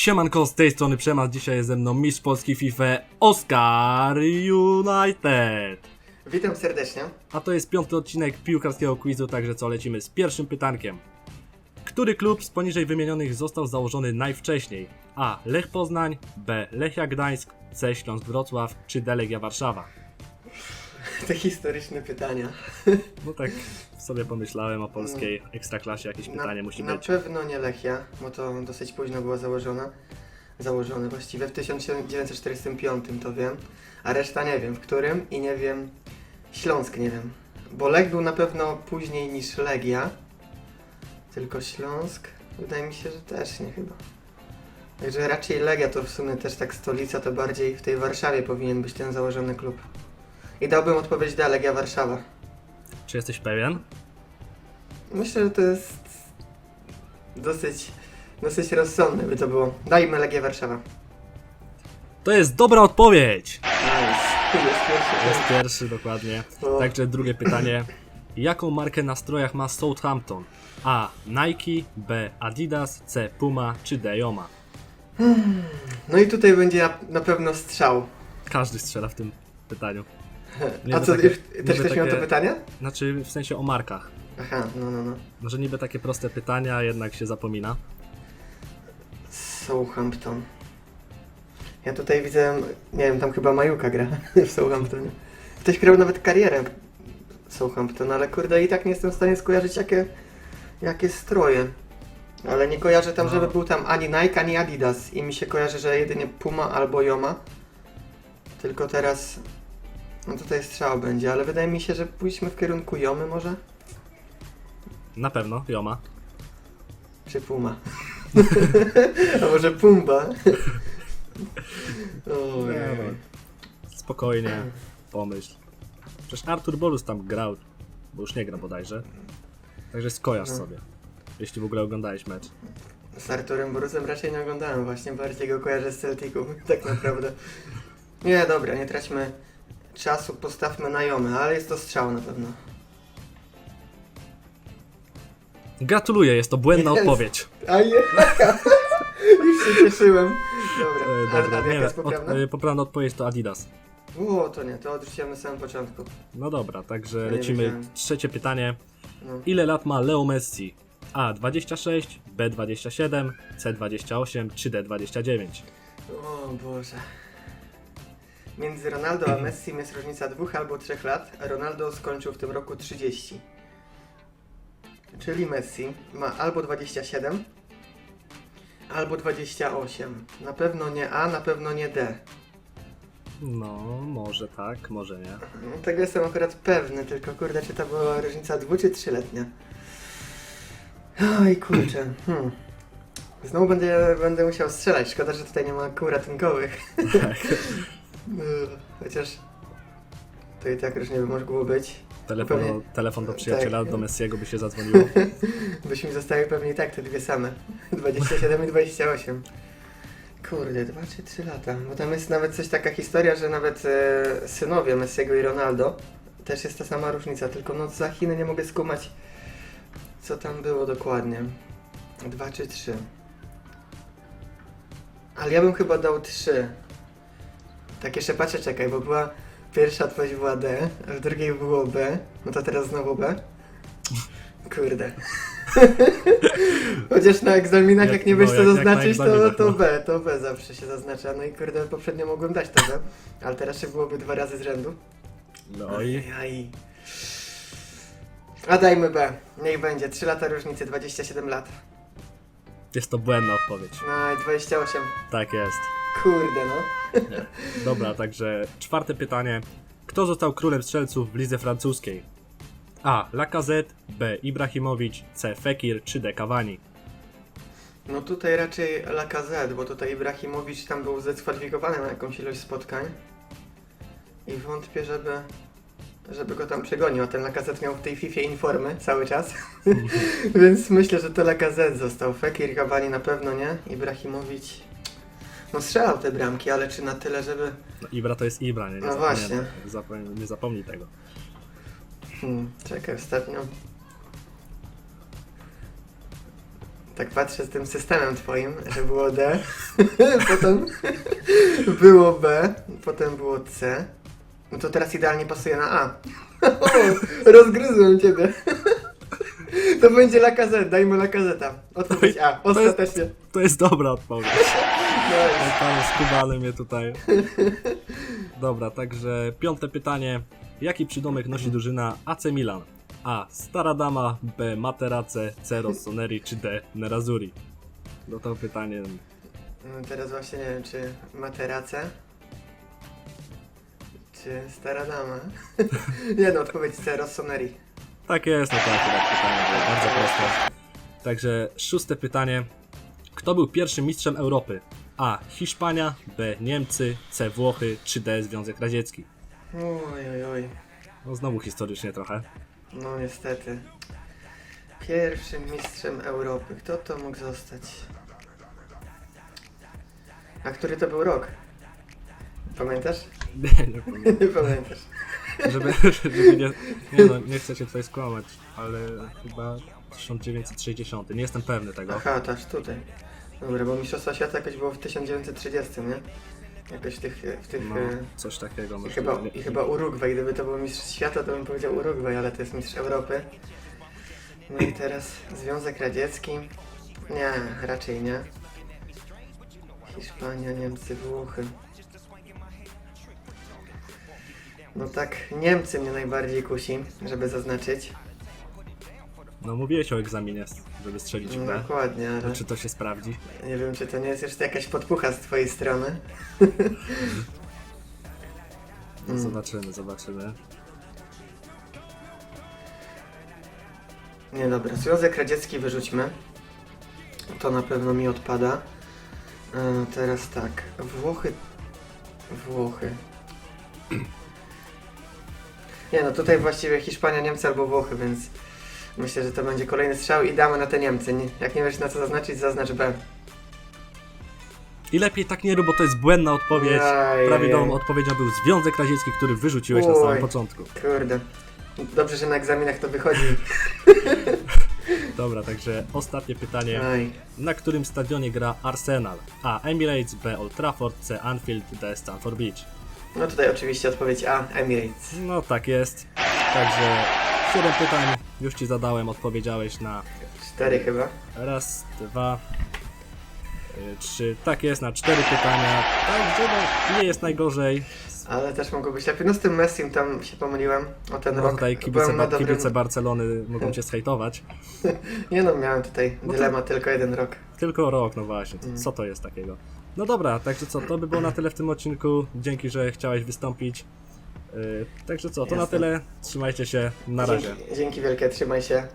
Siemanko, z tej strony Przemas, dzisiaj jest ze mną mistrz Polski FIFA Oscar United. Witam serdecznie. A to jest piąty odcinek piłkarskiego quizu, także co, lecimy z pierwszym pytankiem. Który klub z poniżej wymienionych został założony najwcześniej? A. Lech Poznań, B. Lechia Gdańsk, C. Śląsk Wrocław, czy D. Legia Warszawa? Te historyczne pytania. No tak sobie pomyślałem o polskiej ekstraklasie, jakieś pytanie na, musi na być. pewno nie Lechia, bo to dosyć późno było założone. Założone właściwie w 1945 to wiem, a reszta nie wiem w którym i nie wiem. Śląsk nie wiem. Bo Lech był na pewno później niż Legia. Tylko Śląsk wydaje mi się, że też nie chyba. Także raczej Legia to w sumie też tak stolica, to bardziej w tej Warszawie powinien być ten założony klub. I dałbym odpowiedź da Legia Warszawa. Czy jesteś pewien? Myślę, że to jest dosyć, dosyć rozsądne by to było. Dajmy Legię Warszawa. To jest dobra odpowiedź! Nice. Jest pierwszy. Jest pierwszy, dokładnie. O. Także drugie pytanie. Jaką markę na strojach ma Southampton? A. Nike, B. Adidas, C. Puma, czy D. No i tutaj będzie na, na pewno strzał. Każdy strzela w tym pytaniu. A Niby co, takie- już, też ktoś miał to pytanie? Znaczy w sensie o markach. Aha, no, no, no. Może niby takie proste pytania, jednak się zapomina. Southampton. Ja tutaj widzę, nie wiem, tam chyba Majuka gra w Southamptonie. Ktoś grał nawet karierę w Southampton, ale kurde i tak nie jestem w stanie skojarzyć jakie, jakie stroje. Ale nie kojarzę tam, No. żeby był tam ani Nike, ani Adidas i mi się kojarzy, że jedynie Puma albo Yoma. Tylko teraz, no tutaj strzał będzie, ale wydaje mi się, że pójdźmy w kierunku Yomy może? Na pewno, Yoma. Czy Puma? A może Pumba? o, Nie, nie. Spokojnie, pomyśl. Przecież Artur Bolus tam grał, bo już nie gra bodajże. Także skojarz No. sobie. Jeśli w ogóle oglądałeś mecz. Z Arturem Borusem raczej nie oglądałem właśnie, bardziej go kojarzę z Celticu, tak naprawdę. Nie, dobra, nie traćmy czasu, postawmy na Jomę, ale jest to strzał na pewno. Gratuluję, jest to błędna Jest. odpowiedź. A jaka? Już się cieszyłem. E, Dobra, dobra, a, a nie, jaka jest od, poprawna? e, poprawna odpowiedź to Adidas. O, to nie, to odrzuciłem na samym początku. No dobra, także nie lecimy. wiedziałem. Trzecie pytanie. No. Ile lat ma Leo Messi? A 26, B 27, C 28 czy D 29? O Boże. Między Ronaldo a Messi jest różnica dwóch albo trzech lat. a Ronaldo skończył w tym roku 30. Czyli Messi ma albo 27, albo 28. Na pewno nie A, na pewno nie D. No, może tak, może nie. No, Tego jestem akurat pewny, tylko kurde, czy to była różnica dwu czy trzyletnia? Oj kurczę. Hmm. Znowu będę, będę musiał strzelać. Szkoda, że tutaj nie ma kół ratunkowych. Tak. No, Chociaż to i tak różnie by mogło być. Telefon, Pewnie- do, telefon do przyjaciela, tak. do Messiego by się zadzwoniło. Byśmy mi zostały pewnie i tak te dwie same. 27 i 28. Kurde, 2 czy 3 lata. Bo tam jest nawet coś taka historia, że nawet e, synowie Messiego i Ronaldo też jest ta sama różnica, tylko no za Chiny nie mogę skumać co tam było dokładnie. 2 czy 3. Ale ja bym chyba dał 3. Tak jeszcze patrzę, czekaj, bo była pierwsza odpowiedź była D, a w drugiej było B. No to teraz znowu B. Kurde. Chociaż na egzaminach, jak, Jak- nie wiesz no, co jak- jak na zaznaczyć, to, egzaminach, to no. B, to B zawsze się zaznacza. No i kurde, poprzednio mogłem dać to B, ale teraz się byłoby dwa razy z rzędu. No i. A dajmy B. Niech będzie. 3 lata różnicy, 27 lat. jest to błędna odpowiedź. No i 28. Tak jest. Kurde no. Dobra, także czwarte pytanie. Kto został królem strzelców w lidze francuskiej? A. Lacazette, B. Ibrahimowicz, C. Fekir czy D. Cavani? No tutaj raczej Lacazette, bo tutaj Ibrahimowicz tam był zdyskwalifikowany na jakąś ilość spotkań. I wątpię, żeby, żeby go tam przegonił. A ten Lacazette miał w tej FIFA informy cały czas. Więc myślę, że to Lacazette został. Fekir, Cavani na pewno nie. Ibrahimowicz... No strzelał te bramki, ale czy na tyle, żeby... No, Ibra to jest Ibra, nie? nie No właśnie. Zapomnij, nie zapomnij tego. Hmm, czekaj, ostatnio... Tak patrzę z tym systemem twoim, że było D. potem było B, potem było C. No to teraz idealnie pasuje na A. O, rozgryzłem ciebie. To będzie Lakazet, dajmy Lakazeta. Odpowiedź A, ostatecznie. To jest dobra odpowiedź. Pan skubany mnie tutaj. Dobra, także piąte pytanie. Jaki przydomek nosi drużyna AC Milan? A. Stara Dama, B. Materace, C. Rossoneri, czy D. Nerazzurri? No to pytanie... No teraz właśnie nie wiem, czy materace, czy stara dama. nie no, odpowiedź C, Rossoneri. Tak jest, no to akurat pytanie było bardzo proste. Także szóste pytanie. Kto był pierwszym mistrzem Europy? A. Hiszpania, B. Niemcy, C. Włochy, czy D. Związek Radziecki? Oj, oj, oj. No znowu historycznie trochę. No niestety. Pierwszym mistrzem Europy. Kto to mógł zostać? A który to był rok? Pamiętasz? Nie, nie pamiętam. Pamiętasz. Żeby, żeby nie, nie no, nie chcę się tutaj skłamać, ale chyba 1960. Nie jestem pewny tego. Aha, to aż tutaj. Dobra, bo Mistrzostwa Świata jakoś było w 1930, nie? Jakoś w tych... W tych No, e, coś takiego. I możliwe. chyba, I chyba Urugwaj, gdyby to był mistrz świata, to bym powiedział Urugwaj, ale to jest mistrz Europy. No i teraz Związek Radziecki. Nie, raczej nie. Hiszpania, Niemcy, Włochy. No tak, Niemcy mnie najbardziej kusi, żeby zaznaczyć. No mówiłeś o egzaminie, żeby strzelić w B. dokładnie, ale czy to się sprawdzi? nie wiem, czy to nie jest jeszcze jakaś podpucha z twojej strony. No, Mm. zobaczymy, zobaczymy. Nie, dobra. Związek Radziecki wyrzućmy. To na pewno mi odpada. E, teraz tak. Włochy. Włochy. Nie no, tutaj właściwie Hiszpania, Niemcy albo Włochy, więc myślę, że to będzie kolejny strzał i damy na te Niemcy. Nie, jak nie wiesz na co zaznaczyć, zaznacz B. I lepiej tak nie rób, bo to jest błędna odpowiedź. Ajej. Prawidłową odpowiedzią był Związek Radziecki, który wyrzuciłeś na samym początku. Kurde. Dobrze, że na egzaminach to wychodzi. Dobra, także ostatnie pytanie. Aj. Na którym stadionie gra Arsenal? A. Emirates, B. Old Trafford, C. Anfield, D. Stamford Beach. No tutaj oczywiście odpowiedź A, Emirates. No tak jest. Także 7 pytań już ci zadałem, odpowiedziałeś na Cztery chyba. raz, dwa, y, trzy. Tak jest, na cztery pytania. Także no, nie jest najgorzej. Ale też mogło być lepiej. No z tym Messim tam się pomyliłem o ten No rok. tutaj kibice, Byłem na dobrym... kibice Barcelony mogą cię zhejtować. Nie no, miałem tutaj No to- dylemat tylko jeden rok. Tylko rok, no właśnie. Mm. Co to jest takiego? No dobra, także co, to by było na tyle w tym odcinku. Dzięki, że chciałeś wystąpić. Yy, także co, to na Jasne. tyle. Trzymajcie się. Na razie. Dzięki, dzięki wielkie, trzymaj się.